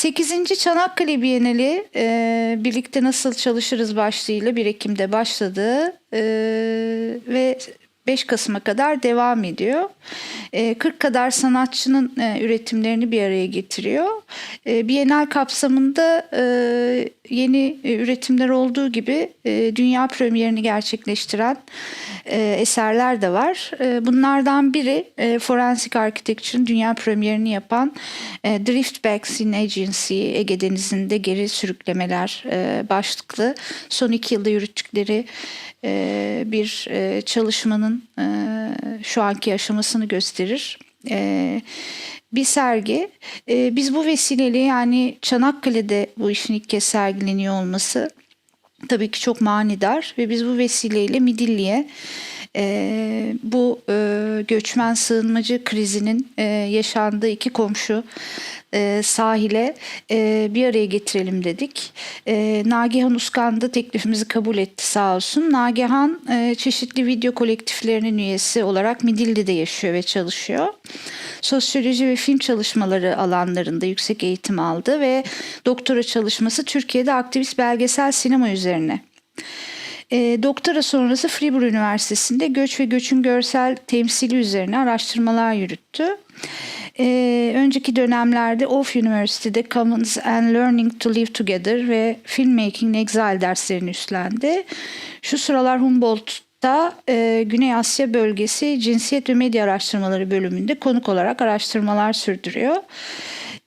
8. Çanakkale Bienali e, birlikte nasıl çalışırız başlığıyla 1 Ekim'de başladı e, ve 5 Kasım'a kadar devam ediyor. E, 40 kadar sanatçının e, üretimlerini bir araya getiriyor. E, Bienal kapsamında e, yeni e, üretimler olduğu gibi e, dünya premierini gerçekleştiren e, eserler de var. Bunlardan biri Forensic Architecture'ın dünya premierini yapan e, Drift Backsin Agency Ege Denizi'nde geri sürüklemeler başlıklı son iki yılda yürüttükleri bir çalışmanın şu anki aşamasını gösterir. E, bir sergi. E, biz bu vesileyle yani Çanakkale'de bu işin ilk kez sergileniyor olması tabii ki çok manidar ve biz bu vesileyle Midilli'ye e, bu göçmen sığınmacı krizinin yaşandığı iki komşu e, sahile e, bir araya getirelim dedik. E, Nagihan Uskan da teklifimizi kabul etti sağ olsun. Nagihan e, çeşitli video kolektiflerinin üyesi olarak Midilli'de yaşıyor ve çalışıyor. Sosyoloji ve film çalışmaları alanlarında yüksek eğitim aldı ve doktora çalışması Türkiye'de aktivist belgesel sinema üzerine. E, doktora sonrası Fribourg Üniversitesi'nde göç ve göçün görsel temsili üzerine araştırmalar yürüttü. E, önceki dönemlerde Off University'de Commons and Learning to Live Together ve Filmmaking in Exile derslerini üstlendi. Şu sıralar Humboldt'ta e, Güney Asya bölgesi cinsiyet ve medya araştırmaları bölümünde konuk olarak araştırmalar sürdürüyor.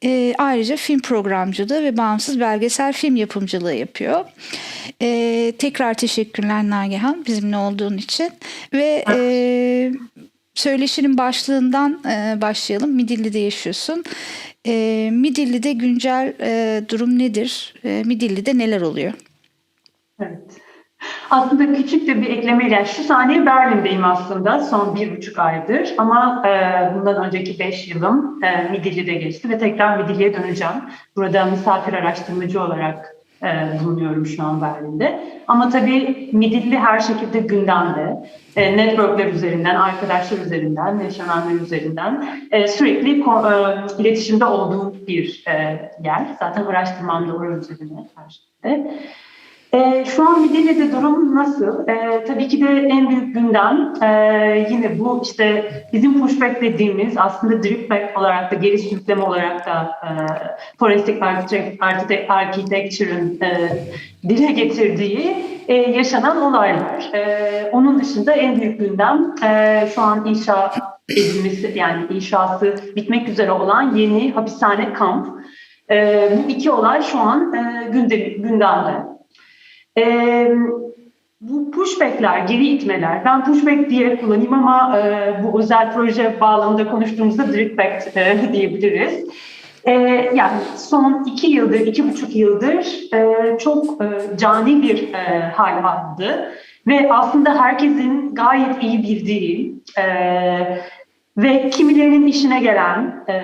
E, ayrıca film programcılığı ve bağımsız belgesel film yapımcılığı yapıyor. E, tekrar teşekkürler Nagihan bizimle olduğun için ve e, söyleşinin başlığından e, başlayalım. Midilli'de yaşıyorsun. E, Midilli'de güncel e, durum nedir? E, Midilli'de neler oluyor? Evet. Aslında küçük de bir eklemeyle şu saniye Berlin'deyim aslında son bir buçuk aydır ama e, bundan önceki beş yılım e, Midilli'de geçti ve tekrar Midilli'ye döneceğim. Burada misafir araştırmacı olarak e, bulunuyorum şu an Berlin'de. Ama tabii Midilli her şekilde gündemde. E, networkler üzerinden, arkadaşlar üzerinden, yaşananlar üzerinden e, sürekli e, iletişimde olduğum bir e, yer. Zaten araştırmam da orası üzerine her şekilde. E, şu an Midilli'de durum nasıl? E, tabii ki de en büyük gündem e, yine bu işte bizim pushback dediğimiz aslında drip back olarak da geri sürükleme olarak da e, forensic architect, architecture'ın e, dile getirdiği e, yaşanan olaylar. E, onun dışında en büyük gündem e, şu an inşa edilmesi yani inşası bitmek üzere olan yeni hapishane kamp. E, bu iki olay şu an e, gündem, gündemde. Ee, bu pushbackler, geri itmeler, ben pushback diye kullanayım ama e, bu özel proje bağlamında konuştuğumuzda dripback e, diyebiliriz. E, yani son iki yıldır, iki buçuk yıldır e, çok e, cani bir e, hal aldı. Ve aslında herkesin gayet iyi bildiği e, ve kimilerinin işine gelen, e,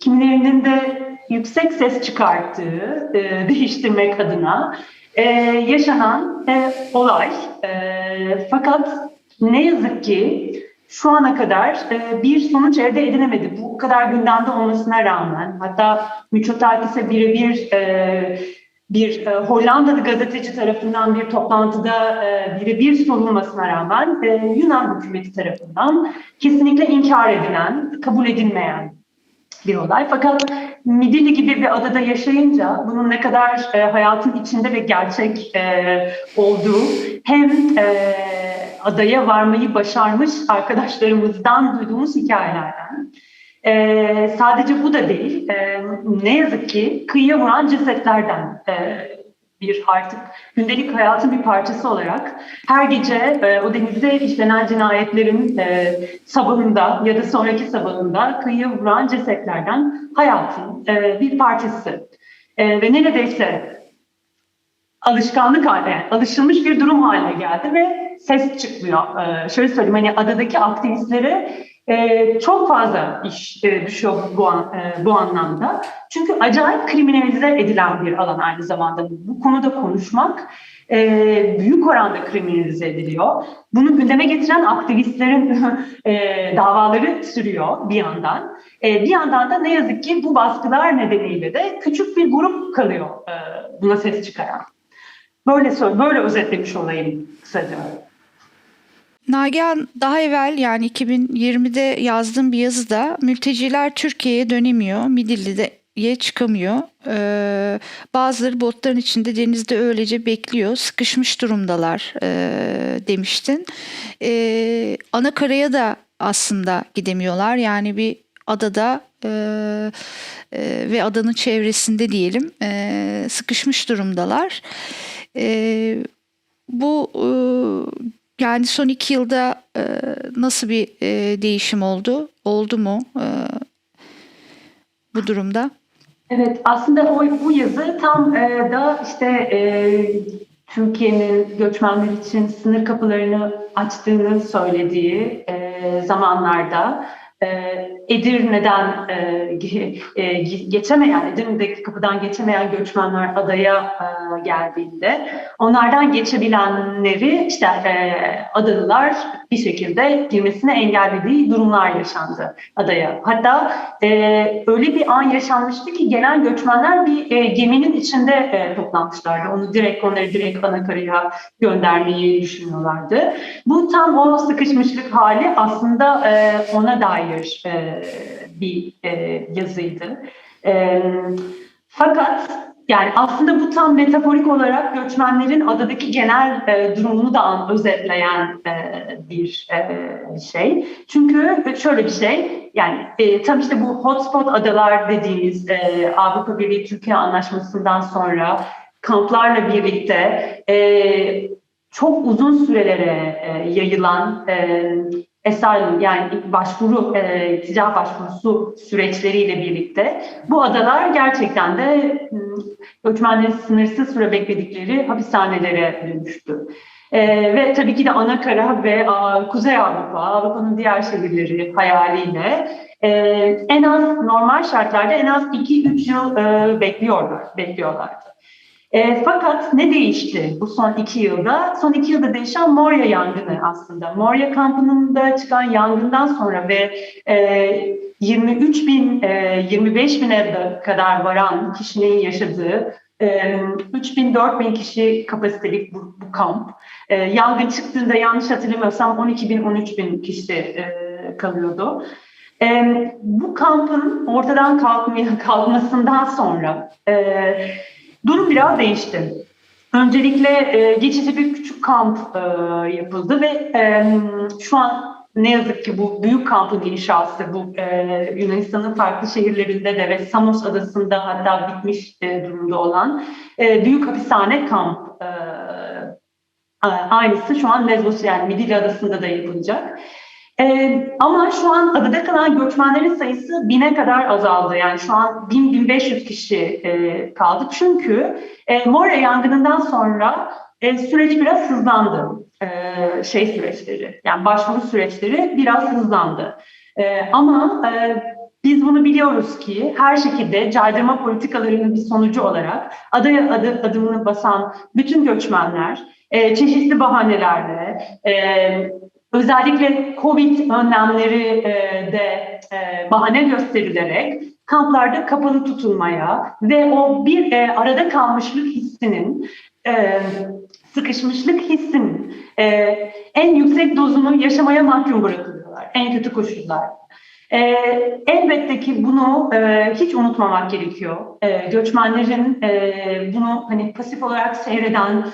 kimilerinin de yüksek ses çıkarttığı, e, değiştirmek adına e, yaşanan e, olay. E, fakat ne yazık ki şu ana kadar e, bir sonuç elde edilemedi. Bu kadar gündemde olmasına rağmen hatta Mitsotakis'e birebir e, bir e, Hollandalı gazeteci tarafından bir toplantıda e, birebir sorulmasına rağmen e, Yunan hükümeti tarafından kesinlikle inkar edilen, kabul edilmeyen bir olay. Fakat Midilli gibi bir adada yaşayınca bunun ne kadar e, hayatın içinde ve gerçek e, olduğu hem e, adaya varmayı başarmış arkadaşlarımızdan duyduğumuz hikayelerden e, sadece bu da değil e, ne yazık ki kıyıya vuran cesetlerden e, bir artık gündelik hayatın bir parçası olarak her gece e, o denizde işlenen cinayetlerin e, sabahında ya da sonraki sabahında kıyıya vuran cesetlerden hayatın e, bir parçası. E, ve neredeyse alışkanlık haline, alışılmış bir durum haline geldi ve ses çıkmıyor. E, şöyle söyleyeyim hani adadaki aktivistlere e, çok fazla iş e, düşüyor bu, an, e, bu anlamda. Çünkü acayip kriminalize edilen bir alan aynı zamanda. Bu konuda konuşmak e, büyük oranda kriminalize ediliyor. Bunu gündeme getiren aktivistlerin e, davaları sürüyor bir yandan. E, bir yandan da ne yazık ki bu baskılar nedeniyle de küçük bir grup kalıyor e, buna ses çıkaran. Böyle böyle özetlemiş olayım kısaca. Nagihan daha evvel yani 2020'de yazdığım bir yazıda mülteciler Türkiye'ye dönemiyor, Midilli'ye çıkamıyor. Ee, bazıları botların içinde denizde öylece bekliyor, sıkışmış durumdalar e, demiştin. Ee, ana karaya da aslında gidemiyorlar yani bir adada e, e, ve adanın çevresinde diyelim e, sıkışmış durumdalar. E, bu e, yani son iki yılda e, nasıl bir e, değişim oldu? Oldu mu e, bu durumda? Evet, aslında o, bu yazı tam e, da işte e, Türkiye'nin göçmenler için sınır kapılarını açtığını söylediği e, zamanlarda Edirne'den e, e, geçemeyen, Edirne'deki kapıdan geçemeyen göçmenler adaya e, geldiğinde onlardan geçebilenleri işte adalılar bir şekilde girmesine engellediği durumlar yaşandı adaya. Hatta e, öyle bir an yaşanmıştı ki gelen göçmenler bir e, geminin içinde e, toplanmışlardı. Onu direkt onları direkt anakaraya göndermeyi düşünüyorlardı. Bu tam o sıkışmışlık hali aslında e, ona dair e, bir e, yazıydı. E, fakat yani aslında bu tam metaforik olarak göçmenlerin adadaki genel e, durumunu da an, özetleyen e, bir e, şey. Çünkü şöyle bir şey, yani e, tam işte bu hotspot adalar dediğimiz e, Avrupa Birliği Türkiye Anlaşması'ndan sonra kamplarla birlikte e, çok uzun sürelere e, yayılan e, asylum yani başvuru, e, ticari başvurusu süreçleriyle birlikte bu adalar gerçekten de göçmenlerin sınırsız süre bekledikleri hapishanelere dönüştü. E, ve tabii ki de Anakara ve a, Kuzey Avrupa, Avrupa'nın diğer şehirleri hayaliyle e, en az normal şartlarda en az 2-3 yıl e, bekliyorlar, bekliyorlardı. E, fakat ne değişti bu son iki yılda? Son iki yılda değişen Moria yangını aslında. Moria kampında çıkan yangından sonra ve e, 23 bin, e, 25 bine kadar varan kişinin yaşadığı e, 3 bin, 4 bin kişi kapasitelik bu, bu kamp. E, yangın çıktığında yanlış hatırlamıyorsam 12 bin, 13 bin kişi e, kalıyordu. E, bu kampın ortadan kalkmaya, kalkmasından sonra e, durum biraz değişti. Öncelikle e, geçici bir küçük kamp e, yapıldı ve e, şu an ne yazık ki bu büyük kampın inşası bu e, Yunanistan'ın farklı şehirlerinde de ve Samos adasında hatta bitmiş e, durumda olan e, büyük hapishane kamp e, aynısı şu an Lesbos yani Midilli adasında da yapılacak. Ee, ama şu an adada kalan göçmenlerin sayısı bine kadar azaldı. Yani şu an 1000-1500 kişi e, kaldı. Çünkü e, Moria yangınından sonra e, süreç biraz hızlandı. E, şey süreçleri, yani başvuru süreçleri biraz hızlandı. E, ama e, biz bunu biliyoruz ki her şekilde caydırma politikalarının bir sonucu olarak adaya adı, adımını basan bütün göçmenler e, çeşitli bahanelerle, e, özellikle Covid önlemleri e, de e, bahane gösterilerek kamplarda kapalı tutulmaya ve o bir e, arada kalmışlık hissinin, sıkışmışlık hissinin en yüksek dozunu yaşamaya mahkum bırakılıyorlar. En kötü koşullar. E, elbette ki bunu e, hiç unutmamak gerekiyor. E, göçmenlerin e, bunu hani pasif olarak seyreden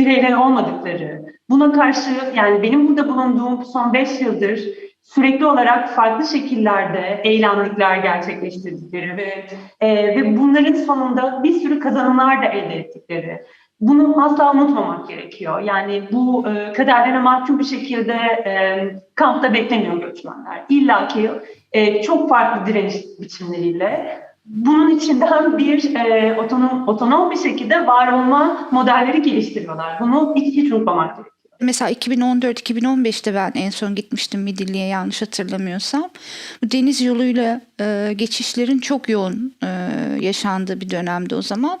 bireyler olmadıkları, buna karşı yani benim burada bulunduğum son beş yıldır sürekli olarak farklı şekillerde eylemlikler gerçekleştirdikleri ve e, ve bunların sonunda bir sürü kazanımlar da elde ettikleri. Bunu asla unutmamak gerekiyor. Yani bu e, kaderlerine mahkum bir şekilde e, kampta beklemiyor göçmenler. İlla ki e, çok farklı direniş biçimleriyle bunun içinden bir e, otonom, otonom bir şekilde var olma modelleri geliştiriyorlar. Bunu hiç, hiç unutmamak gerekiyor. Mesela 2014-2015'te ben en son gitmiştim Midilli'ye yanlış hatırlamıyorsam. Deniz yoluyla e, geçişlerin çok yoğun e, yaşandığı bir dönemde o zaman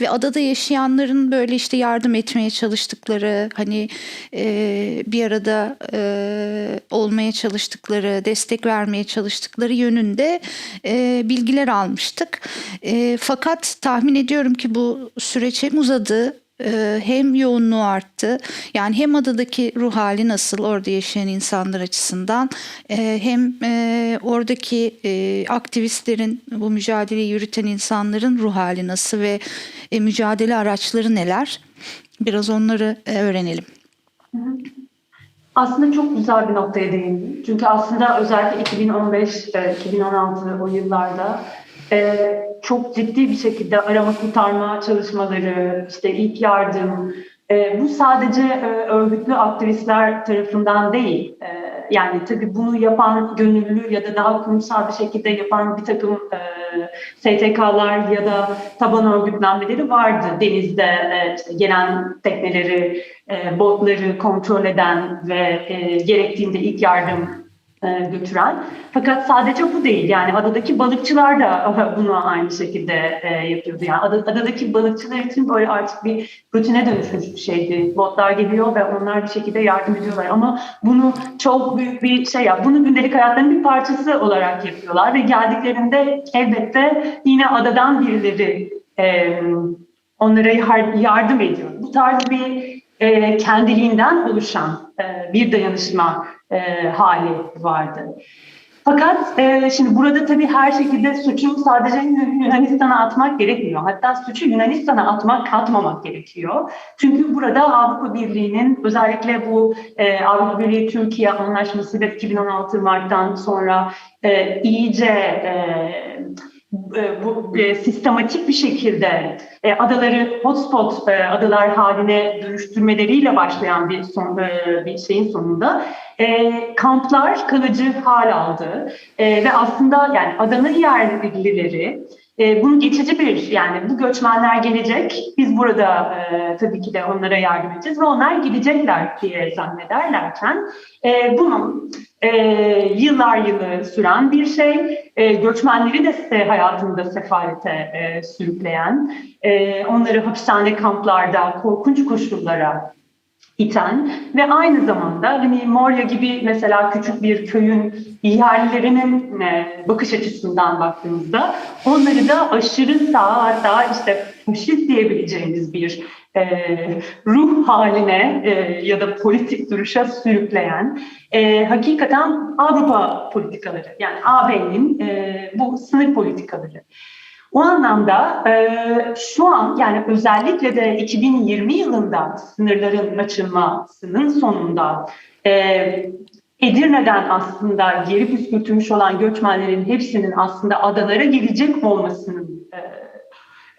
ve adada yaşayanların böyle işte yardım etmeye çalıştıkları hani e, bir arada e, olmaya çalıştıkları destek vermeye çalıştıkları yönünde e, bilgiler almıştık. E, fakat tahmin ediyorum ki bu süreç hem uzadı hem yoğunluğu arttı. Yani hem adadaki ruh hali nasıl orada yaşayan insanlar açısından e, hem e, oradaki e, aktivistlerin bu mücadeleyi yürüten insanların ruh hali nasıl ve mücadele araçları neler? Biraz onları öğrenelim. Aslında çok güzel bir noktaya değindin. Çünkü aslında özellikle 2015-2016 o yıllarda çok ciddi bir şekilde arama kurtarma çalışmaları, işte ilk yardım, e, bu sadece e, örgütlü aktivistler tarafından değil. E, yani tabii bunu yapan gönüllü ya da daha kurumsal bir şekilde yapan bir takım e, STK'lar ya da taban örgütlenmeleri vardı. Denizde e, işte gelen tekneleri, e, botları kontrol eden ve e, gerektiğinde ilk yardım götüren. Fakat sadece bu değil yani adadaki balıkçılar da bunu aynı şekilde e, yapıyordu. Yani ada- adadaki balıkçılar için böyle artık bir rutine dönüşmüş bir şeydi. Botlar geliyor ve onlar bir şekilde yardım ediyorlar ama bunu çok büyük bir şey yap. Bunu gündelik hayatlarının bir parçası olarak yapıyorlar ve geldiklerinde elbette yine adadan birileri e, onlara yar- yardım ediyor. Bu tarz bir e, kendiliğinden oluşan e, bir dayanışma e, hali vardı. Fakat e, şimdi burada tabii her şekilde suçu sadece Yunanistan'a atmak gerekmiyor. Hatta suçu Yunanistan'a atmak, atmamak gerekiyor. Çünkü burada Avrupa Birliği'nin özellikle bu e, Avrupa Birliği Türkiye anlaşması ve 2016 Mart'tan sonra e, iyice e, e, bu e, sistematik bir şekilde e, adaları hotspot e, adalar haline dönüştürmeleriyle başlayan bir son e, bir şeyin sonunda e, kamplar kalıcı hal aldı E, ve aslında yani adanın yerlileri e, bunu geçici bir yani bu göçmenler gelecek biz burada e, tabii ki de onlara yardım edeceğiz ve onlar gidecekler diye zannederlerken e, bunun e, yıllar yılı süren bir şey. E, göçmenleri de se- hayatında sefalete e, sürükleyen, e, onları hapishane kamplarda korkunç koşullara iten ve aynı zamanda hani Moria gibi mesela küçük bir köyün yerlilerinin e, bakış açısından baktığımızda onları da aşırı sağ hatta işte faşist diyebileceğimiz bir e, ruh haline e, ya da politik duruşa sürükleyen e, hakikaten Avrupa politikaları yani AB'nin e, bu sınır politikaları. O anlamda e, şu an yani özellikle de 2020 yılında sınırların açılmasının sonunda e, Edirne'den aslında geri püskürtülmüş olan göçmenlerin hepsinin aslında adalara gelecek olmasının e,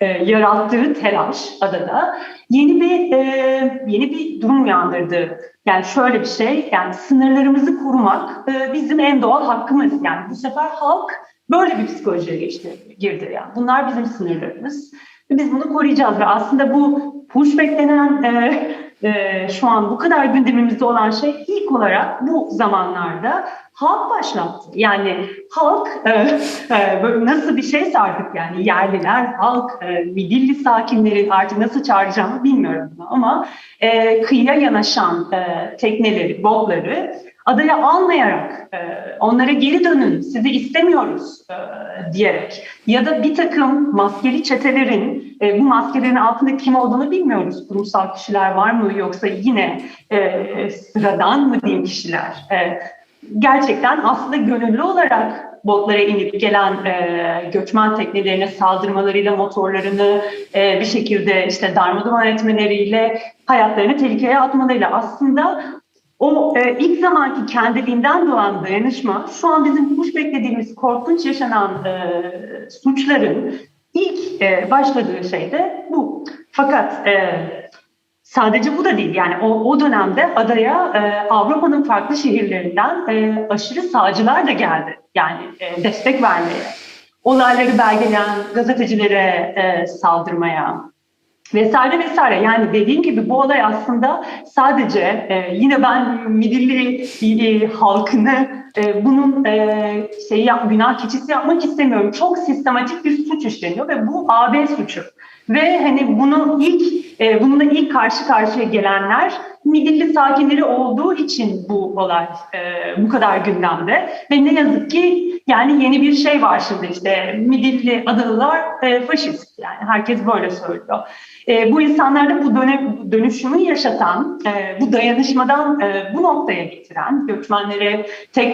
e, yarattığı telaş adada yeni bir e, yeni bir durum uyandırdı. Yani şöyle bir şey, yani sınırlarımızı korumak e, bizim en doğal hakkımız. Yani bu sefer halk böyle bir psikolojiye geçti, girdi. Yani bunlar bizim sınırlarımız. Biz bunu koruyacağız ve aslında bu pushback denen e, e, şu an bu kadar gündemimizde olan şey ilk olarak bu zamanlarda halk başlattı. Yani halk e, e, nasıl bir şeyse artık yani yerliler, halk, e, Midilli sakinleri artık nasıl çağıracağımı bilmiyorum ama e, kıyıya yanaşan e, tekneleri, botları adaya almayarak e, onlara geri dönün sizi istemiyoruz e, diyerek ya da bir takım maskeli çetelerin e, bu maskelerin altında kim olduğunu bilmiyoruz. Kurumsal kişiler var mı yoksa yine sıradan mı diyeyim kişiler. Gerçekten aslında gönüllü olarak botlara inip gelen e, göçmen teknelerine saldırmalarıyla motorlarını e, bir şekilde işte darmadağın etmeleriyle hayatlarını tehlikeye atmalarıyla aslında o e, ilk zamanki kendiliğinden doğan dayanışma şu an bizim kuş beklediğimiz korkunç yaşanan e, suçların ilk e, başladığı şey de bu. Fakat e, sadece bu da değil yani o, o dönemde adaya e, Avrupa'nın farklı şehirlerinden e, aşırı sağcılar da geldi. Yani e, destek vermeye, olayları belgeleyen gazetecilere e, saldırmaya, vesaire vesaire. Yani dediğim gibi bu olay aslında sadece e, yine ben Midilli e, halkını e, bunun e, şey yap, günah keçisi yapmak istemiyorum. Çok sistematik bir suç işleniyor ve bu AB suçu. Ve hani bunu ilk e, bununla ilk karşı karşıya gelenler Midilli sakinleri olduğu için bu olay e, bu kadar gündemde. Ve ne yazık ki yani yeni bir şey var şimdi işte Midilli Adalılar e, faşist yani herkes böyle söylüyor. E, bu insanlarda bu dönem, dönüşümü yaşatan, e, bu dayanışmadan e, bu noktaya getiren, göçmenlere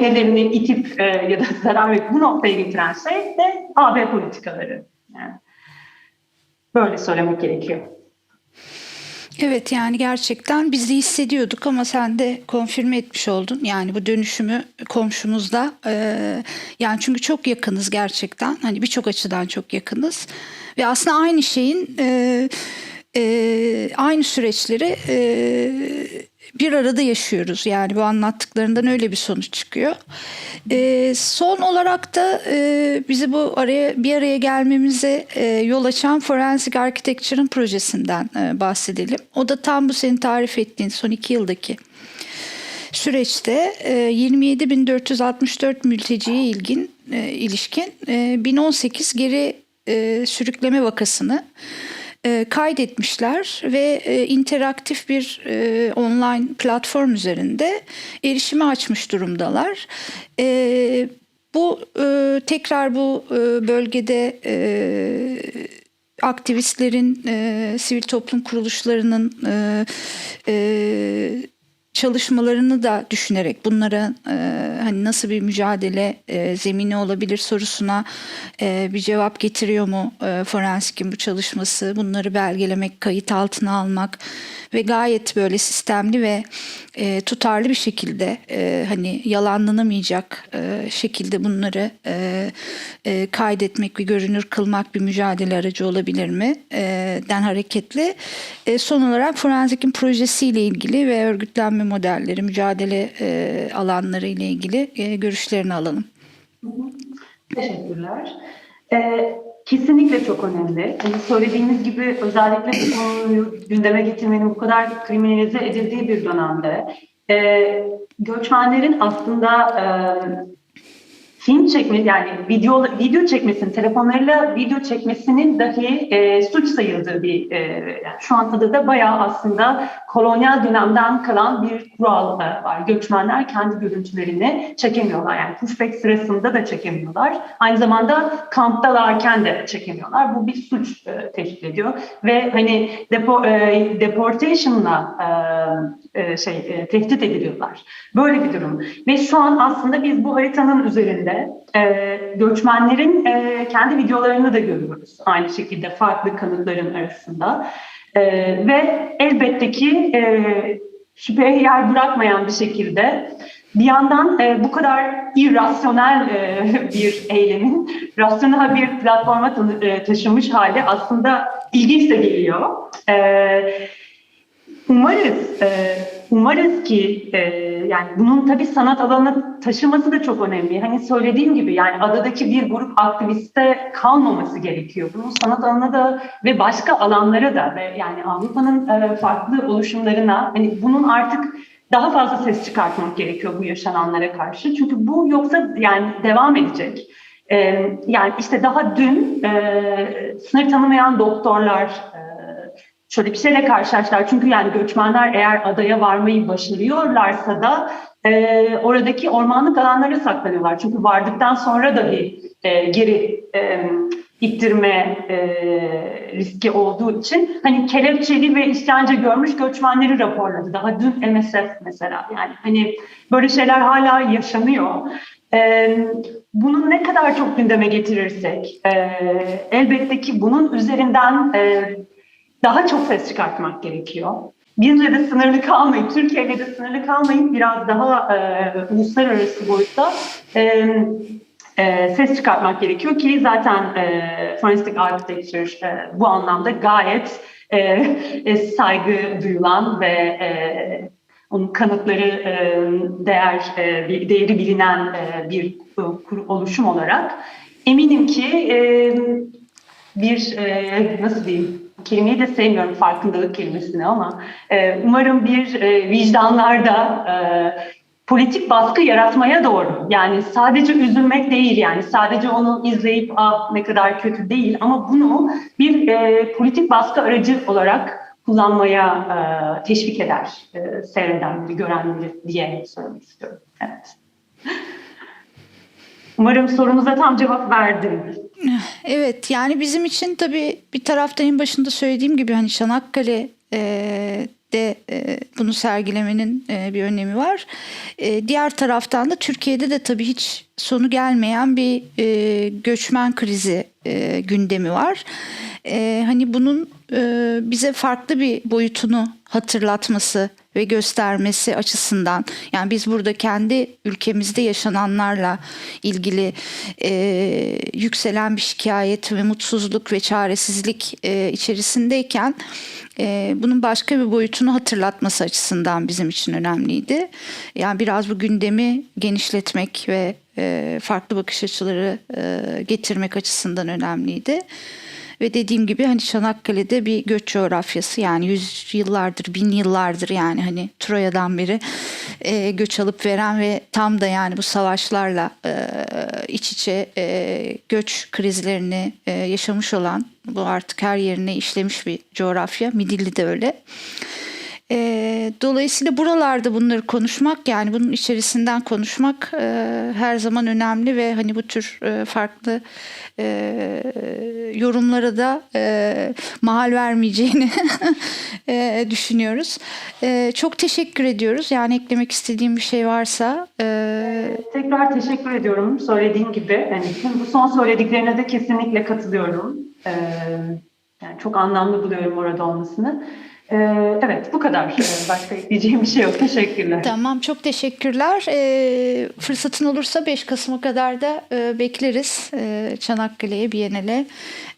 teknelerini itip e, ya da verip bu noktaya getiren şey de AB politikaları. Yani böyle söylemek gerekiyor. Evet yani gerçekten biz de hissediyorduk ama sen de konfirme etmiş oldun. Yani bu dönüşümü komşumuzda e, yani çünkü çok yakınız gerçekten. Hani birçok açıdan çok yakınız. Ve aslında aynı şeyin e, e, aynı süreçleri e, bir arada yaşıyoruz. Yani bu anlattıklarından öyle bir sonuç çıkıyor. E, son olarak da e, bizi bu araya bir araya gelmemize e, yol açan Forensic Architecture'ın projesinden e, bahsedelim. O da tam bu senin tarif ettiğin son iki yıldaki süreçte e, 27.464 mülteciye ilgin e, ilişkin e, 1018 geri e, sürükleme vakasını e, kaydetmişler ve e, interaktif bir e, online platform üzerinde erişime açmış durumdalar. E, bu e, tekrar bu e, bölgede e, aktivistlerin, e, sivil toplum kuruluşlarının e, e, çalışmalarını da düşünerek bunlara e, hani nasıl bir mücadele e, zemini olabilir sorusuna e, bir cevap getiriyor mu e, Forensik'in bu çalışması? Bunları belgelemek kayıt altına almak ve gayet böyle sistemli ve e, tutarlı bir şekilde e, hani yalanlanamayacak e, şekilde bunları e, e, kaydetmek ve görünür kılmak bir mücadele aracı olabilir mi e, den hareketli e, son olarak Forenzik'in projesiyle ilgili ve örgütlenme modelleri mücadele e, alanları ile ilgili e, görüşlerini alalım. Teşekkürler. Ee, kesinlikle çok önemli. Hani söylediğiniz gibi özellikle bu konuyu gündeme getirmenin bu kadar kriminalize edildiği bir dönemde e, göçmenlerin aslında e, film çekme yani video video çekmesinin telefonlarıyla video çekmesinin dahi e, suç sayıldığı bir e, yani şu anda da bayağı aslında kolonyal dönemden kalan bir kural var. Göçmenler kendi görüntülerini çekemiyorlar. Yani pushback sırasında da çekemiyorlar. Aynı zamanda kamptalarken de çekemiyorlar. Bu bir suç e, teşkil ediyor ve hani depo, e, deportation'la e, e, şey e, tehdit ediliyorlar. Böyle bir durum. Ve şu an aslında biz bu haritanın üzerinde e, göçmenlerin kendi videolarını da görüyoruz. Aynı şekilde farklı kanıtların arasında. Ve elbette ki şüpheye yer bırakmayan bir şekilde bir yandan e, bu kadar irrasyonel e, bir eylemin rasyonel bir platforma taşımış hali aslında ilginç de geliyor. E, Umarız, e, umarız ki e, yani bunun tabii sanat alanına taşıması da çok önemli. Hani söylediğim gibi yani adadaki bir grup aktiviste kalmaması gerekiyor. Bunun sanat alanına da ve başka alanlara da ve yani Avrupa'nın e, farklı oluşumlarına hani bunun artık daha fazla ses çıkartmak gerekiyor bu yaşananlara karşı. Çünkü bu yoksa yani devam edecek. E, yani işte daha dün e, sınır tanımayan doktorlar e, şöyle bir şeyle karşılaştılar. Çünkü yani göçmenler eğer adaya varmayı başarıyorlarsa da e, oradaki ormanlık alanlara saklanıyorlar. Çünkü vardıktan sonra da bir e, geri e, ittirme e, riski olduğu için hani kelepçeli ve işkence görmüş göçmenleri raporladı. Daha dün MSF mesela yani hani böyle şeyler hala yaşanıyor. E, bunu ne kadar çok gündeme getirirsek e, elbette ki bunun üzerinden e, daha çok ses çıkartmak gerekiyor. Bizle de sınırlı kalmayıp, Türkiye'yle de sınırlı kalmayıp biraz daha e, uluslararası boyutta e, e, ses çıkartmak gerekiyor ki zaten e, Forensic Architecture e, bu anlamda gayet e, e, saygı duyulan ve e, onun kanıtları e, değer e, değeri bilinen e, bir e, oluşum olarak eminim ki e, bir e, nasıl diyeyim kelimeyi de sevmiyorum farkındalık kelimesini ama e, umarım bir e, vicdanlarda e, politik baskı yaratmaya doğru yani sadece üzülmek değil yani sadece onu izleyip ah ne kadar kötü değil ama bunu bir e, politik baskı aracı olarak kullanmaya e, teşvik eder e, seyredenleri, görenleri diye söylemek istiyorum. Evet. Umarım sorumuza tam cevap verdim. Evet yani bizim için tabii bir taraftan en başında söylediğim gibi hani Çanakkale e, de e, bunu sergilemenin e, bir önemi var. E, diğer taraftan da Türkiye'de de tabii hiç sonu gelmeyen bir e, göçmen krizi e, gündemi var. E, hani bunun bize farklı bir boyutunu hatırlatması ve göstermesi açısından yani biz burada kendi ülkemizde yaşananlarla ilgili e, yükselen bir şikayet ve mutsuzluk ve çaresizlik e, içerisindeyken e, bunun başka bir boyutunu hatırlatması açısından bizim için önemliydi. Yani biraz bu gündemi genişletmek ve e, farklı bakış açıları e, getirmek açısından önemliydi. Ve dediğim gibi hani Çanakkale'de bir göç coğrafyası yani yüz yıllardır, bin yıllardır yani hani Troya'dan beri e, göç alıp veren ve tam da yani bu savaşlarla e, iç içe e, göç krizlerini e, yaşamış olan bu artık her yerine işlemiş bir coğrafya. Midilli de öyle. E, dolayısıyla buralarda bunları konuşmak yani bunun içerisinden konuşmak e, her zaman önemli ve hani bu tür e, farklı e, yorumlara da e, mahal vermeyeceğini e, düşünüyoruz. E, çok teşekkür ediyoruz. Yani eklemek istediğim bir şey varsa. E, Tekrar teşekkür ediyorum. Söylediğim gibi yani bu son söylediklerine de kesinlikle katılıyorum. Ee, yani çok anlamlı buluyorum orada olmasını. Ee, evet bu kadar. Ee, Başka ekleyeceğim bir şey yok. Teşekkürler. Tamam çok teşekkürler. E, fırsatın olursa 5 Kasım'a kadar da e, bekleriz e, Çanakkale'ye, Biennale.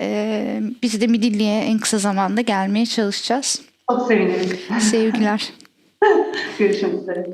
E, biz de Midilli'ye en kısa zamanda gelmeye çalışacağız. Çok sevinirim. Sevgiler. Görüşmek üzere.